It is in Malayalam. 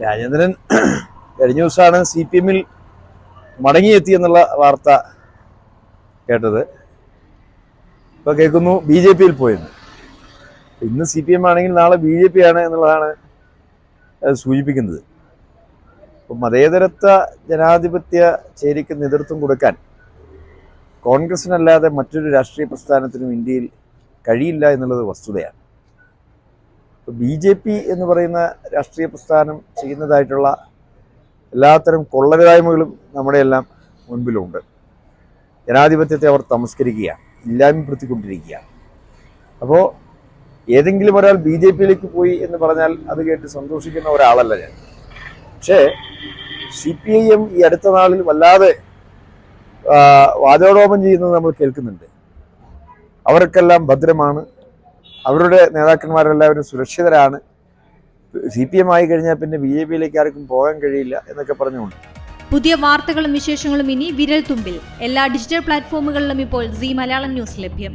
രാജേന്ദ്രൻ കഴിഞ്ഞ ദിവസമാണ് സി പി എമ്മിൽ മടങ്ങിയെത്തി എന്നുള്ള വാർത്ത കേട്ടത്. ഇപ്പൊ കേൾക്കുന്നു ബി ജെ പിയിൽ പോയെന്ന്. ഇന്ന് സി പി എം ആണെങ്കിൽ നാളെ ബി ജെ പി ആണ് എന്നുള്ളതാണ് സൂചിപ്പിക്കുന്നത്. ഇപ്പം മതേതരത്വ ജനാധിപത്യ ചേരിക്ക് നേതൃത്വം കൊടുക്കാൻ കോൺഗ്രസിനല്ലാതെ മറ്റൊരു രാഷ്ട്രീയ പ്രസ്ഥാനത്തിനും ഇന്ത്യയിൽ കഴിയില്ല എന്നുള്ളത് വസ്തുതയാണ്. ബി ജെ പി എന്ന് പറയുന്ന രാഷ്ട്രീയ പ്രസ്ഥാനം ചെയ്യുന്നതായിട്ടുള്ള എല്ലാത്തരം കൊള്ളരുതായ്മകളും നമ്മുടെ എല്ലാം മുൻപിലുണ്ട്. ജനാധിപത്യത്തെ അവർ തമസ്കരിക്കുകയാണ് ഇല്ലായ്മപ്പെടുത്തിക്കൊണ്ടിരിക്കുകയാണ്. അപ്പോൾ ഏതെങ്കിലും ഒരാൾ ബി ജെ പിയിലേക്ക് പോയി എന്ന് പറഞ്ഞാൽ അത് കേട്ട് സന്തോഷിക്കുന്ന ഒരാളല്ല ഞാൻ. പക്ഷേ സി പി ഐ എം ഈ അടുത്ത നാളിൽ വല്ലാതെ വാചോടോപം ചെയ്യുന്നത് നമ്മൾ കേൾക്കുന്നുണ്ട്. അവർക്കെല്ലാം ഭദ്രമാണ് അവരുടെ നേതാക്കന്മാരെല്ലാവരും സുരക്ഷിതരാണ്. സി പി എം ആയി കഴിഞ്ഞാൽ പിന്നെ ബി ജെ പിയിലേക്ക് ആർക്കും പോകാൻ കഴിയില്ല എന്നൊക്കെ പറഞ്ഞുകൊണ്ട്. പുതിയ വാർത്തകളും വിശേഷങ്ങളും ഇനി വിരൽ തുമ്പിൽ എല്ലാ ഡിജിറ്റൽ പ്ലാറ്റ്ഫോമുകളിലും ഇപ്പോൾ സി മലയാളം ന്യൂസ് ലഭ്യം.